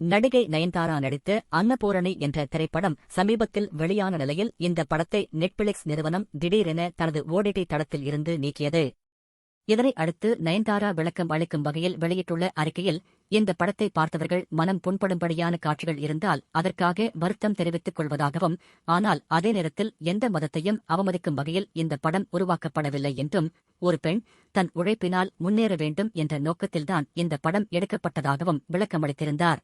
நடிகை நயன்தாரா நடித்த அன்னபூரணி என்ற திரைப்படம் சமீபத்தில் வெளியான நிலையில் இந்த படத்தை நெட்ஃபிளிக்ஸ் நிறுவனம் திடீரென தனது ஓடிடி தளத்தில் இருந்து நீக்கியது. இதனை அடுத்து நயன்தாரா விளக்கம் அளிக்கும் வகையில் வெளியிட்டுள்ள அறிக்கையில் இந்த படத்தை பார்த்தவர்கள் மனம் புண்படும்படியான காட்சிகள் இருந்தால் அதற்காக வருத்தம் தெரிவித்துக் கொள்வதாகவும் ஆனால் அதே நேரத்தில் எந்த மதத்தையும் அவமதிக்கும் வகையில் இந்த படம் உருவாக்கப்படவில்லை என்றும் ஒரு பெண் தன் உழைப்பினால் முன்னேற வேண்டும் என்ற நோக்கத்தில்தான் இந்த படம் எடுக்கப்பட்டதாகவும் விளக்கமளித்திருந்தார்.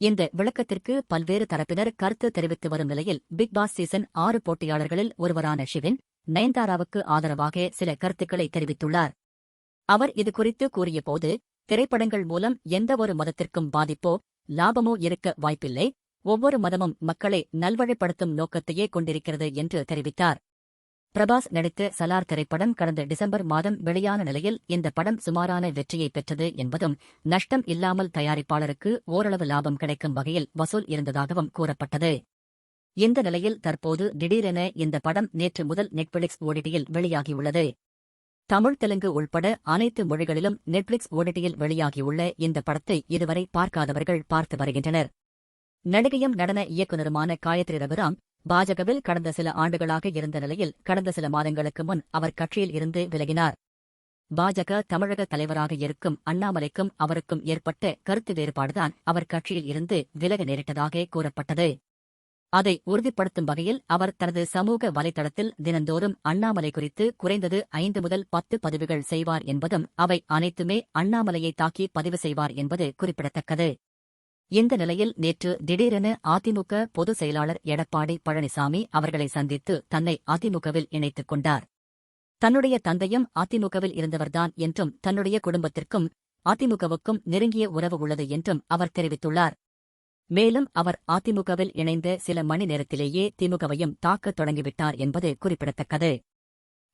இந்த விளக்கத்திற்கு பல்வேறு தரப்பினர் கருத்து தெரிவித்து வரும் நிலையில் பிக் பாஸ் சீசன் ஆறு போட்டியாளர்களில் ஒருவரான ஷிவின் நயன்தாராவுக்கு ஆதரவாக சில கருத்துக்களை தெரிவித்துள்ளார். அவர் இதுகுறித்து கூறியபோது திரைப்படங்கள் மூலம் எந்தவொரு மதத்திற்கும் பாதிப்போ லாபமோ இருக்க வாய்ப்பில்லை ஒவ்வொரு மதமும் மக்களை நல்வழிப்படுத்தும் நோக்கத்தையே கொண்டிருக்கிறது என்று தெரிவித்தார். பிரபாஸ் நடித்த சலார் திரைப்படம் கடந்த டிசம்பர் மாதம் வெளியான நிலையில் இந்த படம் சுமாரான வெற்றியை பெற்றது என்பதும் நஷ்டம் இல்லாமல் தயாரிப்பாளருக்கு ஓரளவு லாபம் கிடைக்கும் வகையில் வசூல் இருந்ததாகவும் கூறப்பட்டது. இந்த நிலையில் தற்போது திடீரென இந்த படம் நேற்று முதல் நெட்ஃபிளிக்ஸ் ஓடிடியில் வெளியாகியுள்ளது. தமிழ் தெலுங்கு உள்பட அனைத்து மொழிகளிலும் நெட்ஃபிளிக்ஸ் ஓடிடியில் வெளியாகியுள்ள இந்த படத்தை இதுவரை பார்க்காதவர்கள் பார்த்து வருகின்றனர். நடிகையும் நடன இயக்குநருமான காயத்ரி ரகுராம் பாஜகவில் கடந்த சில ஆண்டுகளாக இருந்த நிலையில் கடந்த சில மாதங்களுக்கு முன் அவர் கட்சியில் இருந்து விலகினார். பாஜக தமிழக தலைவராக இருக்கும் அண்ணாமலைக்கும் அவருக்கும் ஏற்பட்ட கருத்து வேறுபாடுதான் அவர் கட்சியில் இருந்து விலக நேரிட்டதாக கூறப்பட்டது. அதை உறுதிப்படுத்தும் வகையில் அவர் தனது சமூக வலைதளத்தில் தினந்தோறும் அண்ணாமலை குறித்து குறைந்தது ஐந்து முதல் பத்து பதிவுகள் செய்வார் என்பதும் அவை அனைத்துமே அண்ணாமலையை தாக்கி பதிவு செய்வார் என்பது குறிப்பிடத்தக்கது. இந்த நிலையில் நேற்று திடீரென அதிமுக பொதுச் செயலாளர் எடப்பாடி பழனிசாமி அவர்களை சந்தித்து தன்னை அதிமுகவில் இணைத்துக் கொண்டார். தன்னுடைய தந்தையும் அதிமுகவில் இருந்தவர்தான் என்றும் தன்னுடைய குடும்பத்திற்கும் அதிமுகவுக்கும் நெருங்கிய உறவு உள்ளது என்றும் அவர் தெரிவித்துள்ளார். மேலும் அவர் அதிமுகவில் இணைந்த சில மணி நேரத்திலேயே திமுகவையும் தாக்கத் தொடங்கிவிட்டார் என்பது குறிப்பிடத்தக்கது.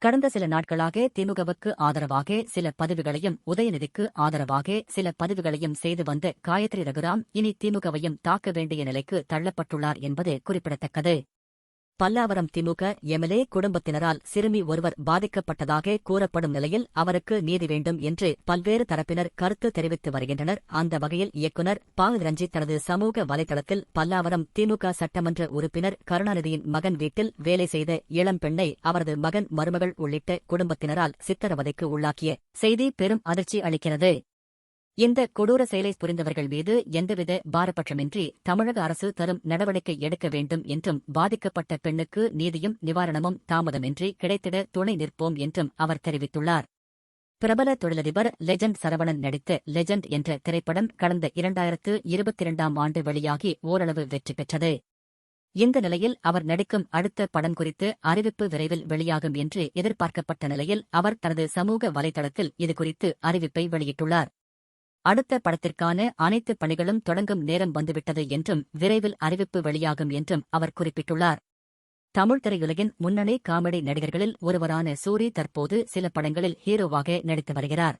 கடந்த சில நாட்களாக திமுகவுக்கு ஆதரவாக சில பதிவுகளையும் உதயநிதிக்கு ஆதரவாக சில பதிவுகளையும் செய்து வந்த காயத்ரி ரகுராம் இனி திமுகவையும் தாக்க வேண்டிய நிலைக்கு தள்ளப்பட்டுள்ளார் என்பது குறிப்பிடத்தக்கது. பல்லாவரம் திமுக எம்எல்ஏ குடும்பத்தினரால் சிறுமி ஒருவர் பாதிக்கப்பட்டதாக கூறப்படும் நிலையில் அவருக்கு நீதி வேண்டும் என்று பல்வேறு தரப்பினர் கருத்து தெரிவித்து வருகின்றனர். அந்த வகையில் இயக்குநர் பால் ரஞ்சித் தனது சமூக வலைதளத்தில் பல்லாவரம் திமுக சட்டமன்ற உறுப்பினர் கருணாநிதியின் மகன் வீட்டில் வேலை செய்த இளம் பெண்ணை அவரது மகன் மருமகள் உள்ளிட்ட குடும்பத்தினரால் சித்தரவதைக்கு உள்ளாக்கிய செய்தி பெரும் அதிர்ச்சி அளிக்கிறது. இந்த கொடூர செயலை புரிந்தவர்கள் மீது எந்தவித பாரபட்சமின்றி தமிழக அரசு தரும் நடவடிக்கை எடுக்க வேண்டும் என்றும் பாதிக்கப்பட்ட பெண்ணுக்கு நீதியும் நிவாரணமும் தாமதமின்றி கிடைத்திட துணை நிற்போம் என்றும் அவர் தெரிவித்துள்ளார். பிரபல தொழிலதிபர் லெஜண்ட் சரவணன் நடித்த லெஜண்ட் என்ற திரைப்படம் கடந்த இரண்டாயிரத்து இருபத்தி இரண்டாம் ஆண்டு வெளியாகி ஓரளவு வெற்றி பெற்றது. இந்த நிலையில் அவர் நடிக்கும் அடுத்த படம் குறித்து அறிவிப்பு விரைவில் வெளியாகும் என்று எதிர்பார்க்கப்பட்ட நிலையில் அவர் தனது சமூக வலைதளத்தில் இதுகுறித்து அறிவிப்பை வெளியிட்டுள்ளார். அடுத்த படத்திற்கான அனைத்து பணிகளும் தொடங்கும் நேரம் வந்துவிட்டது என்றும் விரைவில் அறிவிப்பு வெளியாகும் என்றும் அவர் குறிப்பிட்டுள்ளார். தமிழ் திரையுலகின் முன்னணி காமெடி நடிகர்களில் ஒருவரான சூரி தற்போது சில படங்களில் ஹீரோவாக நடித்து வருகிறார்.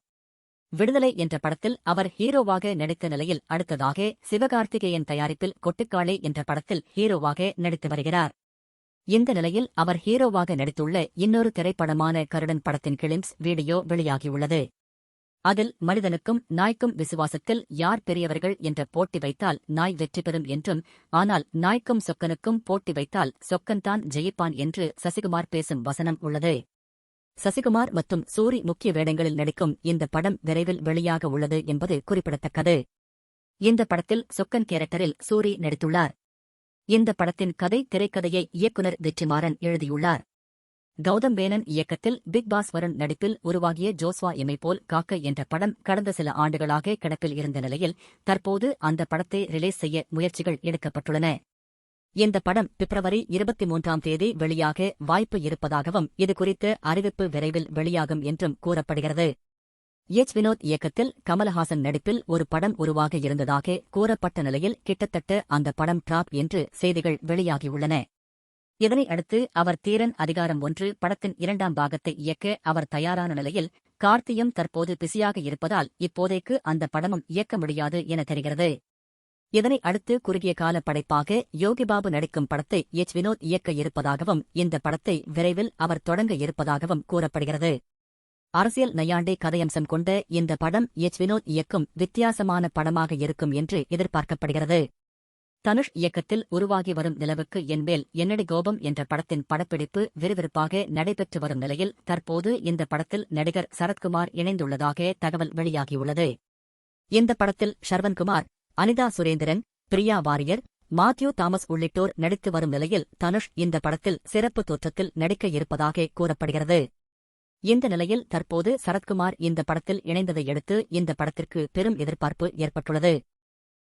விடுதலை என்ற படத்தில் அவர் ஹீரோவாக நடித்த நிலையில் அடுத்ததாக சிவகார்த்திகேயன் தயாரிப்பில் கொட்டுக்காளே என்ற படத்தில் ஹீரோவாக நடித்து வருகிறார். இந்த நிலையில் அவர் ஹீரோவாக நடித்துள்ள இன்னொரு திரைப்படமான கருடன் படத்தின் கிளிம்ஸ் வீடியோ வெளியாகியுள்ளது. அதில் மனிதனுக்கும் நாய்க்கும் விசுவாசத்தில் யார் பெரியவர்கள் என்ற போட்டி வைத்தால் நாய் வெற்றி பெறும் என்றும் ஆனால் நாய்க்கும் சொக்கனுக்கும் போட்டி வைத்தால் சொக்கன்தான் ஜெயிப்பான் என்று சசிகுமார் பேசும் வசனம் உள்ளது. சசிகுமார் மற்றும் சூரி முக்கிய வேடங்களில் நடிக்கும் இந்த படம் விரைவில் வெளியாக உள்ளது என்பது குறிப்பிடத்தக்கது. இந்த படத்தில் சொக்கன் கேரக்டரில் சூரி நடித்துள்ளார். இந்த படத்தின் கதை திரைக்கதையை இயக்குனர் வெற்றிமாறன் எழுதியுள்ளார். கௌதம் மேனன் இயக்கத்தில் பிக் பாஸ் வருண் நடிப்பில் உருவாகிய ஜோஸ்வா எம்மை போல் காக்க என்ற படம் கடந்த சில ஆண்டுகளாக கிடப்பில் இருந்த நிலையில் தற்போது அந்த படத்தை ரிலீஸ் செய்ய முயற்சிகள் எடுக்கப்பட்டுள்ளன. இந்த படம் பிப்ரவரி இருபத்தி மூன்றாம் தேதி வெளியாக வாய்ப்பு இருப்பதாகவும் இதுகுறித்த அறிவிப்பு விரைவில் வெளியாகும் என்றும் கூறப்படுகிறது. எச் வினோத் இயக்கத்தில் கமலஹாசன் நடிப்பில் ஒரு படம் உருவாக இருந்ததாக கூறப்பட்ட நிலையில் கிட்டத்தட்ட அந்த படம் டிராப் என்று செய்திகள் வெளியாகியுள்ளன. இதனை அடுத்து அவர் தீரன் அதிகாரம் ஒன்று படத்தின் இரண்டாம் பாகத்தை இயக்க அவர் தயாரான நிலையில் கார்த்தியும் தற்போது பிஸியாக இருப்பதால் இப்போதைக்கு அந்த படமும் இயக்க முடியாது என தெரிகிறது. இதனை அடுத்து குறுகிய கால படைப்பாக யோகிபாபு நடிக்கும் படத்தை எச். வினோத் இயக்க இருப்பதாகவும் இந்த படத்தை விரைவில் அவர் தொடங்க இருப்பதாகவும் கூறப்படுகிறது. அரசியல் நையாண்டி கதையம்சம் கொண்ட இந்த படம் எச். வினோத் இயக்கும் வித்தியாசமான படமாக இருக்கும் என்று எதிர்பார்க்கப்படுகிறது. தனுஷ் இயக்கத்தில் உருவாகி வரும் நிலவுக்கு என்மேல் என்னடி கோபம் என்ற படத்தின் படப்பிடிப்பு விறுவிறுப்பாக நடைபெற்று வரும் நிலையில் தற்போது இந்த படத்தில் நடிகர் சரத்குமார் இணைந்துள்ளதாக தகவல் வெளியாகியுள்ளது. இந்த படத்தில் ஷர்வன்குமார் அனிதா சுரேந்திரன் பிரியா வாரியர் மாத்யூ தாமஸ் உள்ளிட்டோர் நடித்து வரும் நிலையில் தனுஷ் இந்த படத்தில் சிறப்பு தோற்றத்தில் நடிக்க இருப்பதாக கூறப்படுகிறது. இந்த நிலையில் தற்போது சரத்குமார் இந்த படத்தில் இணைந்ததை அடுத்து இந்த படத்திற்கு பெரும் எதிர்பார்ப்பு ஏற்பட்டுள்ளது.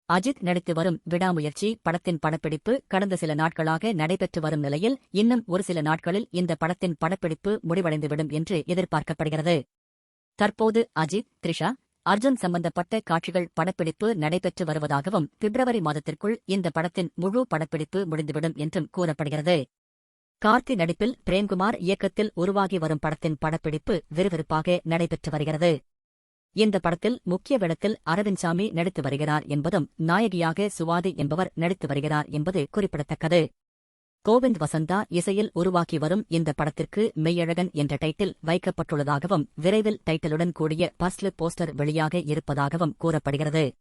அஜித் நடித்து வரும் விடாமுயற்சி படத்தின் படப்பிடிப்பு கடந்த சில நாட்களாக நடைபெற்று வரும் நிலையில் இன்னும் ஒரு சில நாட்களில் இந்த படத்தின் படப்பிடிப்பு முடிவடைந்துவிடும் என்று எதிர்பார்க்கப்படுகிறது. தற்போது அஜித் த்ரிஷா அர்ஜுன் சம்பந்தப்பட்ட காட்சிகள் படப்பிடிப்பு நடைபெற்று வருவதாகவும் பிப்ரவரி மாதத்திற்குள் இந்த படத்தின் முழு படப்பிடிப்பு முடிந்துவிடும் என்றும் கூறப்படுகிறது. கார்த்தி நடிப்பில் பிரேம்குமார் இயக்கத்தில் உருவாகி வரும் படத்தின் படப்பிடிப்பு விறுவிறுப்பாக நடைபெற்று வருகிறது. இந்த படத்தில் முக்கிய வேடத்தில் அரவிந்த் சாமி நடித்து வருகிறார் என்பதும் நாயகியாக சுவாதி என்பவர் நடித்து வருகிறார் என்பது குறிப்பிடத்தக்கது. கோவிந்த் வசந்தா இசையில் உருவாக்கி வரும் இந்த படத்திற்கு மெய்யழகன் என்ற டைட்டில் வைக்கப்பட்டுள்ளதாகவும் விரைவில் டைட்டிலுடன் கூடிய பஸ்ல போஸ்டர் வெளியாக இருப்பதாகவும் கூறப்படுகிறது.